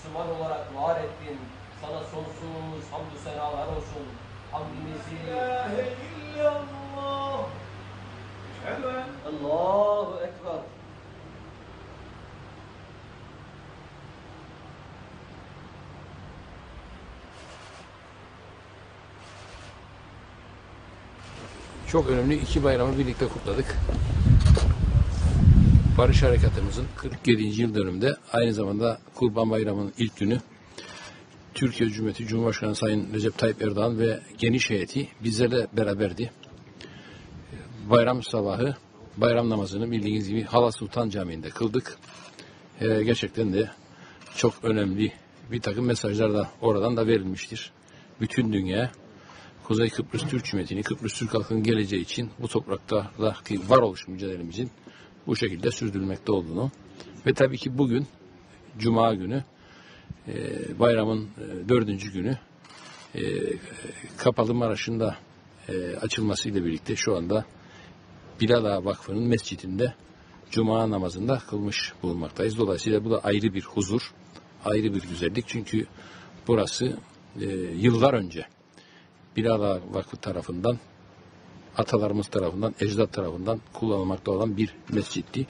Müslüman olarak var ettin. Sana sonsuz hamdü senalar olsun. Hamdimizi... İlahe illallah. Allahu Ekber. Çok önemli iki bayramı birlikte kutladık. Barış Harekatımızın 47. yıl dönümünde aynı zamanda Kurban Bayramı'nın ilk günü Türkiye Cumhuriyeti Cumhurbaşkanı Sayın Recep Tayyip Erdoğan ve geniş heyeti bizlerle beraberdi. Bayram sabahı bayram namazını bildiğiniz gibi Hala Sultan Camii'nde kıldık. Ee, gerçekten de çok önemli bir takım mesajlar da oradan da verilmiştir. Bütün dünya Kuzey Kıbrıs Türk Cumhuriyeti'ni, Kıbrıs Türk halkının geleceği için bu topraklardaki varoluş mücadelemizin bu şekilde sürdürülmekte olduğunu ve tabii ki bugün Cuma günü e, bayramın e, dördüncü günü e, Kapalı Maraş'ın da e, açılmasıyla birlikte şu anda Bilal Ağa Vakfı'nın mescidinde Cuma namazında kılmış bulunmaktayız. Dolayısıyla bu da ayrı bir huzur, ayrı bir güzellik. Çünkü burası e, yıllar önce Bilal Ağa Vakfı tarafından, atalarımız tarafından, ecdat tarafından kullanılmakta olan bir mescitti.